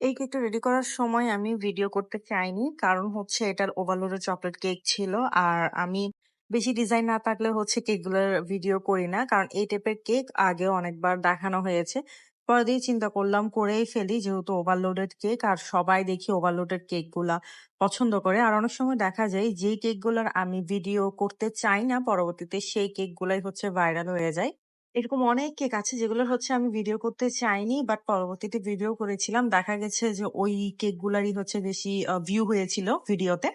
এই কেকটা রেডি করার সময় আমি ভিডিও করতে চাইনি। কারণ হচ্ছে এটার ওভারলোডেড চকলেট কেক ছিল। আর আমি বেশি ডিজাইন না থাকলে হচ্ছে কেকগুলোর ভিডিও করি না। কারণ এই টাইপের কেক আগেও অনেকবার দেখানো হয়েছে। পরে দিয়ে চিন্তা করলাম, করেই ফেলি যেহেতু ওভারলোডেড কেক আর সবাই দেখি ওভারলোডেড কেকগুলা পছন্দ করে। আর অনেক সময় দেখা যায় যেই কেকগুলার আমি ভিডিও করতে চাই না, পরবর্তীতে সেই কেকগুলাই হচ্ছে ভাইরাল হয়ে যায়। এরকম অনেক কেক আছে যেগুলোর হচ্ছে আমি ভিডিও করতে চাইনি বাট পরবর্তীতে ভিডিও করেছিলাম। দেখা গেছে যে ওই কেক গুলারই হচ্ছে বেশি ভিউ হয়েছিল ভিডিওতে।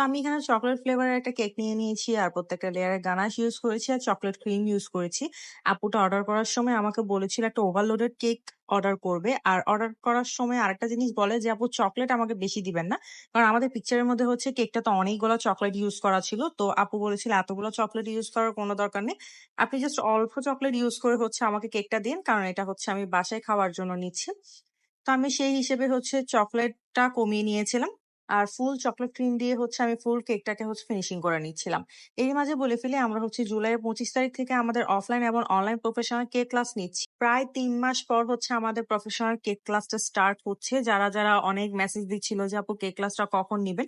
আমি এখানে চকলেট ফ্লেভারের একটা কেক নিয়ে নিয়েছি আর প্রত্যেকটা লেয়ারে গানাশ ইউজ করেছি আর চকলেট ক্রিম ইউজ করেছি। আপুটা অর্ডার করার সময় আমাকে বলেছিল একটা ওভারলোডেড কেক অর্ডার করবে। আর অর্ডার করার সময় আরেকটা জিনিস বলে যে, "আপু চকলেট আমাকে বেশি দিবেন না।" কারণ আমাদের পিকচারের মধ্যে হচ্ছে কেকটা তো অনেকগুলো চকলেট ইউজ করা ছিল। তো আপু বলেছিল, "এতগুলো চকলেট ইউজ করার কোনো দরকার নেই। আপনি জাস্ট অল্প চকলেট ইউজ করে হচ্ছে আমাকে কেকটা দিন। কারণ এটা হচ্ছে আমি বাসায় খাওয়ার জন্য নিচ্ছি।" তো আমি সেই হিসেবে হচ্ছে চকলেটটা কমিয়ে নিয়েছিলাম। আর ফুল চকলেট ক্রিম দিয়ে হচ্ছে আমি ফুল কেকটাকে হচ্ছে ফিনিশিং করে নিচ্ছিলাম। এর মাঝে বলে ফেলে আমরা হচ্ছে জুলাইয়ের ২৫ তারিখ থেকে আমাদের অফলাইন এবং অনলাইন প্রফেশনাল কেক ক্লাস নিচ্ছি। প্রায় তিন মাস পর হচ্ছে আমাদের প্রফেশনাল কেক ক্লাসটা স্টার্ট হচ্ছে। যারা, যারা অনেক মেসেজ দিচ্ছিল যে, "আপু কেক ক্লাসটা কখন নিবেন?"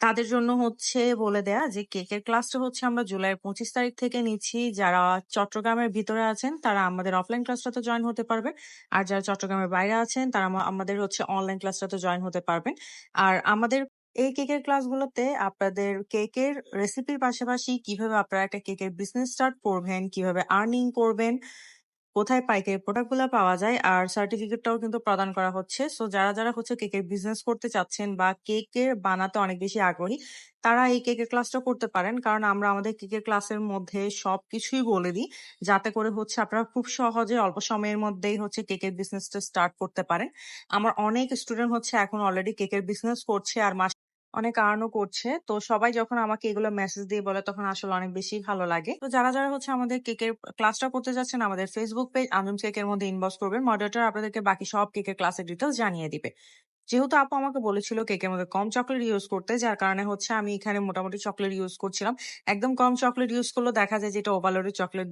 তাদের জন্য হচ্ছে বলে দেয়া যে কেকের ক্লাসটা হচ্ছে আমরা জুলাইয়ের ২৫ তারিখ থেকে নিচ্ছি। যারা চট্টগ্রামের ভিতরে আছেন তারা আমাদের অফলাইন ক্লাসটাতে জয়েন হতে পারবে আর যারা চট্টগ্রামের বাইরে আছেন তারা আমাদের হচ্ছে অনলাইন ক্লাসটাতে জয়েন হতে পারবেন। আর আমাদের এই কেকের ক্লাসগুলোতে আপনাদের কেকের রেসিপির পাশাপাশি কীভাবে আপনারা একটা কেকের বিজনেস স্টার্ট করবেন, কীভাবে আর্নিং করবেন, কোথায় পাইকারি প্রোডাক্টগুলা পাওয়া যায় আর সার্টিফিকেটটাও কিন্তু প্রদান করা হচ্ছে। সো যারা, যারা হচ্ছে কেকের বিজনেস করতে চাচ্ছেন বা কেকের বানাতে অনেক বেশি আগ্রহী, তারা এই কেকের ক্লাসটা করতে পারেন। কারণ আমরা আমাদের কেকের ক্লাসের মধ্যে সবকিছুই বলে দিই। যাতে করে হচ্ছে আপনারা খুব সহজে অল্প সময়ের মধ্যেই হচ্ছে কেকের বিজনেসটা স্টার্ট করতে পারেন। আমার অনেক স্টুডেন্ট হচ্ছে এখন অলরেডি কেকের বিজনেস করছে আর মাস অনেক আর্নও করছে। তো সবাই যখন আমাকে এগুলো মেসেজ দিয়ে বলে তখন আসলে অনেক বেশি ভালো লাগে। তো যারা, যারা হচ্ছে আমাদের কেকের ক্লাসটা করতে যাচ্ছেন আমাদের ফেসবুক পেজ আঞ্জুম কেকের মধ্যে ইনবক্স করবেন। মডারেটর আপনাদেরকে বাকি সব কেকের ক্লাসের ডিটেলস জানিয়ে দিবে। যেহেতু আপু আমাকে বলেছিল কেকের মধ্যে কম চকলেট ইউজ করতে, যার কারণে হচ্ছে আমি এখানে মোটামুটি চকলেট ইউজ করছিলাম। একদম কম চকলেট ইউজ করলেও দেখা যায় যেটা এটা ওভারলোডেড চকোলেট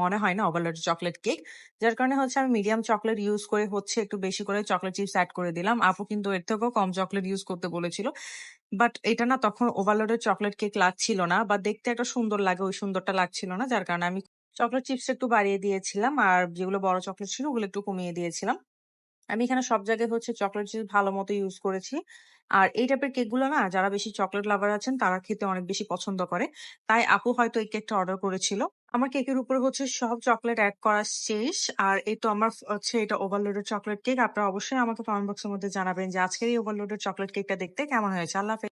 মনে হয় না ওভারলোডেড চকলেট কেক। যার কারণে হচ্ছে আমি মিডিয়াম চকলেট ইউজ করে হচ্ছে একটু বেশি করে চকলেট চিপস অ্যাড করে দিলাম। আপু কিন্তু এর থেকেও কম চকলেট ইউজ করতে বলেছিল। বাট এটা না তখন ওভারলোডেড চকলেট কেক লাগছিল না বা দেখতে একটা সুন্দর লাগে, ওই সুন্দরটা লাগছিল না। যার কারণে আমি চকলেট চিপস একটু বাড়িয়ে দিয়েছিলাম। আর যেগুলো বড় চকলেট ছিল ওগুলো একটু কমিয়ে দিয়েছিলাম। আমি এখানে সব জায়গায় হচ্ছে চকলেট চিপস ভালো মতো ইউজ করেছি। আর এই টাইপের কেকগুলো না, যারা বেশি চকলেট লাভার আছেন, তারা খেতে অনেক বেশি পছন্দ করে। তাই আপু হয়তো এই কেকটা অর্ডার করেছিল। আমার কেকের উপরে হচ্ছে সব চকলেট অ্যাড করা শেষ। আর এই তো আমার হচ্ছে এটা ওভারলোডেড চকলেট কেক। আপনারা অবশ্যই আমাকে কমেন্ট বক্সের মধ্যে জানাবেন যে আজকের এই ওভারলোডেড চকলেট কেকটা দেখতে কেমন হয়েছে। আল্লাহ।